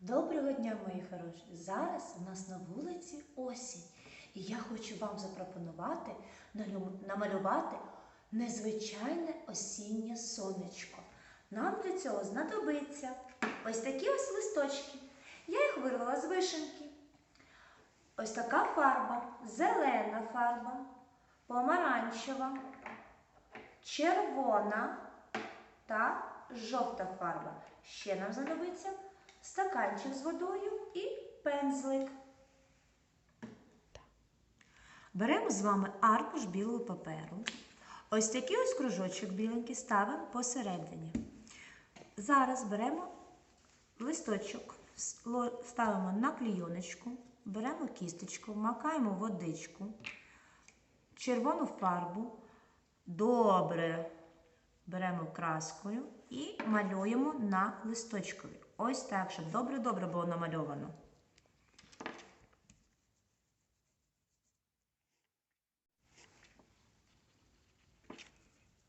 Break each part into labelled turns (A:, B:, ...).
A: Доброго дня, мої хороші! Зараз у нас на вулиці осінь, і я хочу вам запропонувати намалювати незвичайне осіннє сонечко. Нам для цього знадобиться ось такі ось листочки. Я їх вирвала з вишеньки. Ось така фарба, зелена фарба, помаранчева, червона та жовта фарба. Ще нам знадобиться стаканчик з водою і пензлик. Беремо з вами аркуш білого паперу. Ось такий ось кружочок біленький ставимо посередині. Зараз беремо листочок, ставимо на клійоночку, беремо кісточку, макаємо водичку, червону фарбу, добре беремо краскою і малюємо на листочкові. Ось так, щоб добре-добре було намальовано.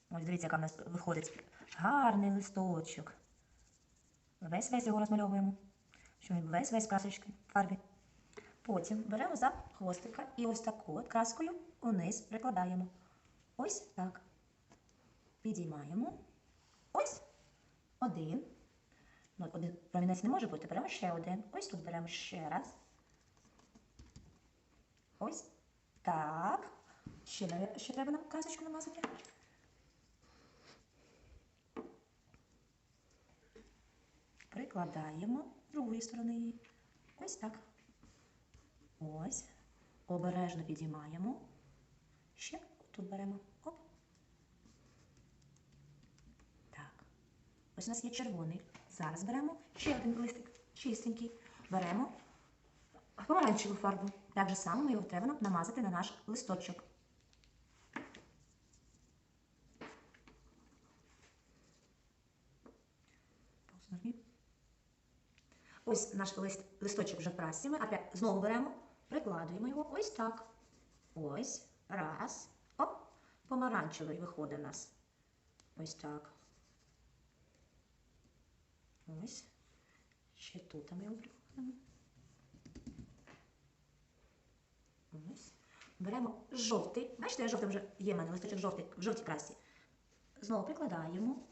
A: Ось дивіться, яка в нас виходить гарний листочок. Весь весь його розмальовуємо. Що весь весь красочки фарбі. Потім беремо за хвостика і ось таку от краскою униз прикладаємо. Ось так. Підіймаємо. Ось один. Ну, один промінець не може бути. Беремо ще один. Ось тут беремо ще раз. Ось так. Ще, ще треба нам красочку намазати. Прикладаємо з другої сторони її. Ось так. Ось. Обережно підіймаємо. Ще тут беремо. Оп. Ось у нас є червоний. Зараз беремо ще один листик чистенький. Беремо помаранчеву фарбу. Так же само ми його треба намазати на наш листочок. Ось наш лист, листочок вже в прасі. Ми знову беремо, прикладуємо його ось так. Ось. Раз. Оп. Помаранчевий виходить у нас. Ось так. Ось. Ще тут ми прикладемо. Ось. Беремо жовтий. Бачите, я жовтий вже є в мене листочок жовтий, в жовтій красі. Знову прикладаємо.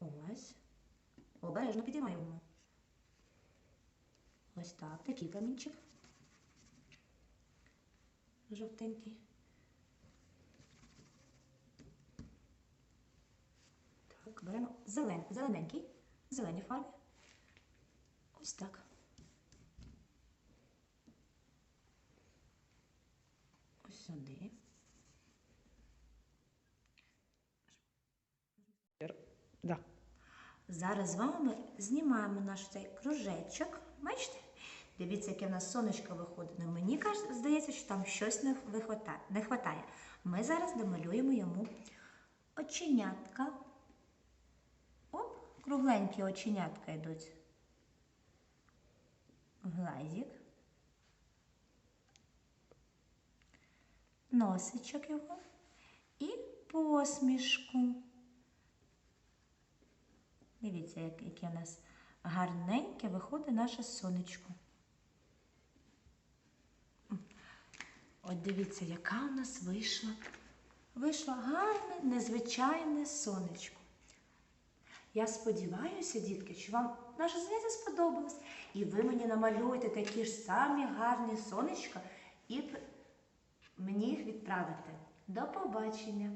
A: Ось. Обережно підіймаємо. Ось так, такий камінчик. Жовтенький. Так, беремо зелен, зелененький, зелені фарби. Ось так. Ось сюди.
B: Да.
A: Зараз з вами ми знімаємо наш цей кружечок. Бачите? Дивіться, яке в нас сонечко виходить. Ну, мені каже, здається, що там щось не вихватає. не. Ми зараз домалюємо йому оченятка. Кругленькі оченятка йдуть. Глазик. Носичок його. І посмішку. Дивіться, яке у нас гарненьке виходить наше сонечко. От дивіться, яка у нас вийшла. Вийшло гарне, незвичайне сонечко. Я сподіваюся, дітки, що вам наше заняття сподобалось. І ви мені намалюєте такі ж самі гарні сонечка і мені їх відправите. До побачення!